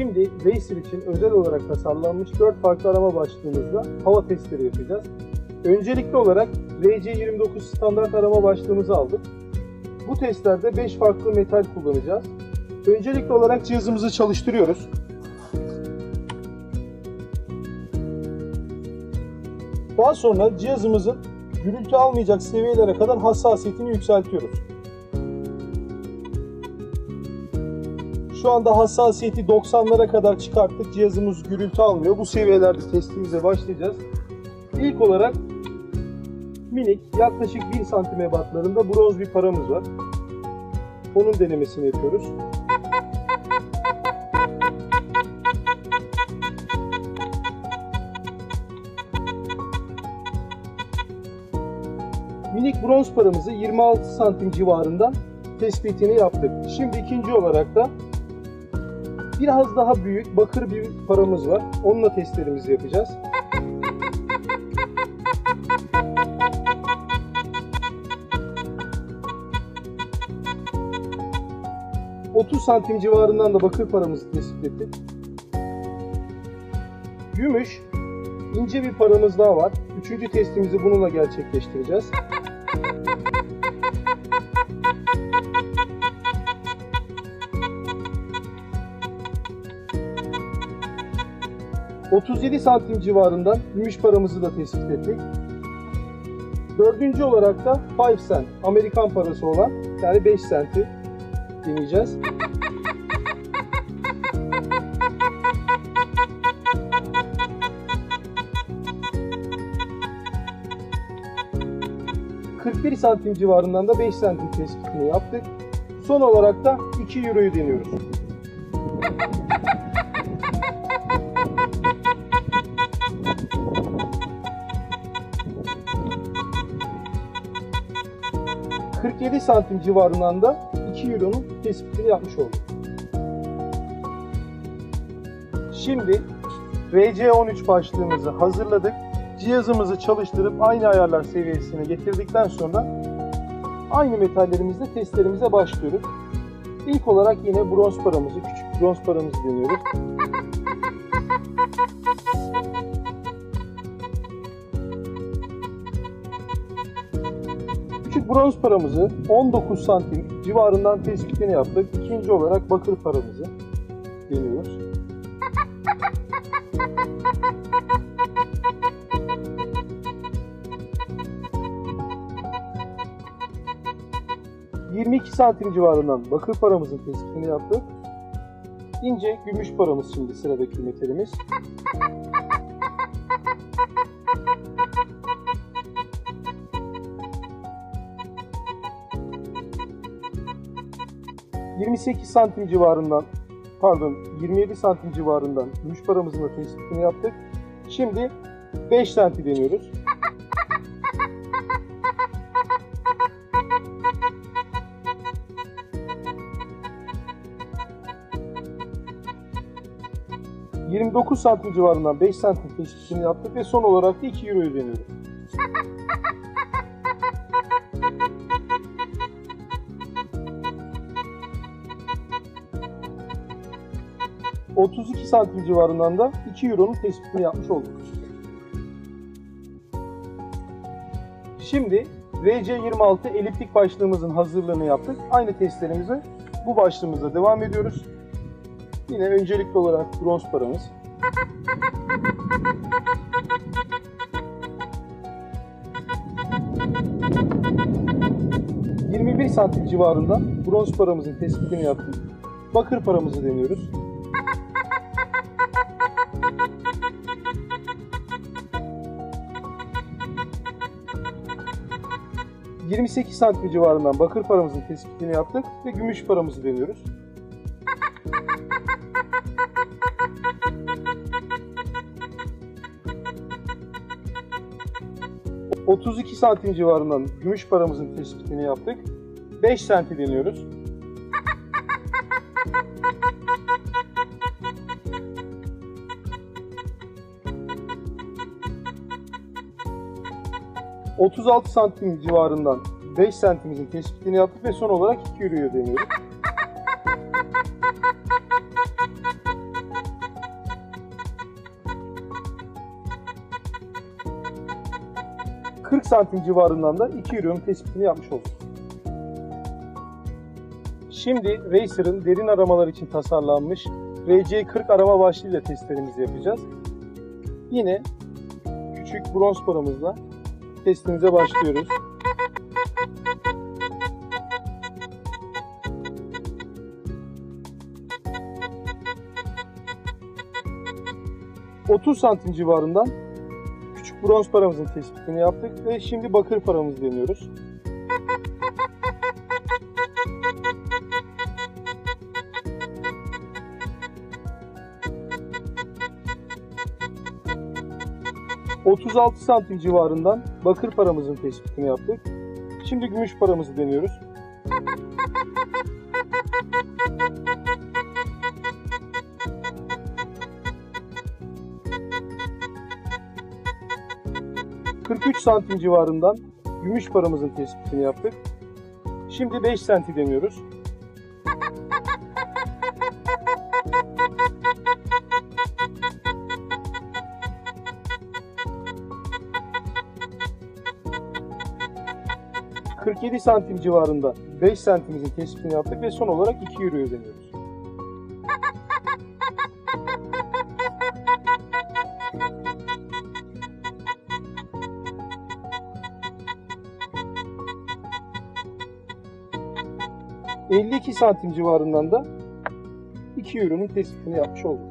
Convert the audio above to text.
Şimdi Racer için özel olarak tasarlanmış 4 farklı arama başlığımızda hava testleri yapacağız. Öncelikli olarak RC29 standart arama başlığımızı aldık. Bu testlerde 5 farklı metal kullanacağız. Öncelikli olarak cihazımızı çalıştırıyoruz. Daha sonra cihazımızın gürültü almayacak seviyelere kadar hassasiyetini yükseltiyoruz. Şu anda hassasiyeti 90'lara kadar çıkarttık. Cihazımız gürültü almıyor. Bu seviyelerde testimize başlayacağız. İlk olarak minik yaklaşık 1 santim ebatlarında bronz bir paramız var. Onun denemesini yapıyoruz. Minik bronz paramızı 26 santim civarından tespitini yaptık. Şimdi ikinci olarak da biraz daha büyük bakır bir paramız var. Onunla testlerimizi yapacağız. ...30 santim civarından da bakır paramızı tespit ettik. Gümüş, ince bir paramız daha var. Üçüncü testimizi bununla gerçekleştireceğiz. ...37 santim civarından gümüş paramızı da tespit ettik. Dördüncü olarak da 5 cent, Amerikan parası olan yani 5 senti deneyeceğiz. ...41 santim civarından da 5 santim tespitini yaptık. Son olarak da 2 euroyu deniyoruz. Santim civarından da 2 euronun tespitini yapmış olduk. Şimdi RC13 başlığımızı hazırladık. Cihazımızı çalıştırıp aynı ayarlar seviyesine getirdikten sonra aynı metallerimizle testlerimize başlıyoruz. İlk olarak yine bronz paramızı, küçük bronz paramızı deniyoruz. Bronz paramızı 19 santim civarından tespitini yaptık. İkinci olarak bakır paramızı deniyoruz. ...22 santim civarından bakır paramızın tespitini yaptık. İnce gümüş paramız şimdi sıradaki metalimiz. ...28 santim civarından... ...pardon 27 santim civarından... ...gümüş paramızın da tespitini yaptık. Şimdi 5 santim deniyoruz. ...29 santim civarından 5 santim tespitini yaptık ve son olarak da 2 euroyu deniyoruz. ...32 santim civarından da 2 euronun tespitini yapmış olduk. Şimdi RC26 eliptik başlığımızın hazırlığını yaptık. Aynı testlerimize bu başlığımızda devam ediyoruz. Yine öncelikli olarak bronz paramız. ...21 santim civarında bronz paramızın tespitini yaptık. Bakır paramızı deniyoruz. ...28 santim civarından bakır paramızın tespitini yaptık ve gümüş paramızı deniyoruz. 32 santim civarından gümüş paramızın tespitini yaptık. 5 senti deniyoruz. 36 santim civarından 5 santimizin tespitini yaptık ve son olarak 2 yürüyor deniyoruz. ...40 santim civarından da 2 yürüyorum tespitini yapmış olduk. Şimdi Racer'ın derin aramalar için tasarlanmış RC40 arama başlığıyla testlerimizi yapacağız. Yine küçük bronz paramızla testimize başlıyoruz. ...30 santim civarından küçük bronz paramızın tespitini yaptık ve şimdi bakır paramızı deniyoruz. ...36 santim civarından bakır paramızın tespitini yaptık. Şimdi gümüş paramızı deniyoruz. ...43 santim civarından gümüş paramızın tespitini yaptık. Şimdi 5 senti deniyoruz. ...47 santim civarında 5 santimizin tespitini yaptık ve son olarak 2 euroyu deniyoruz. ...52 santim civarından da 2 euronun tespitini yapmış olduk.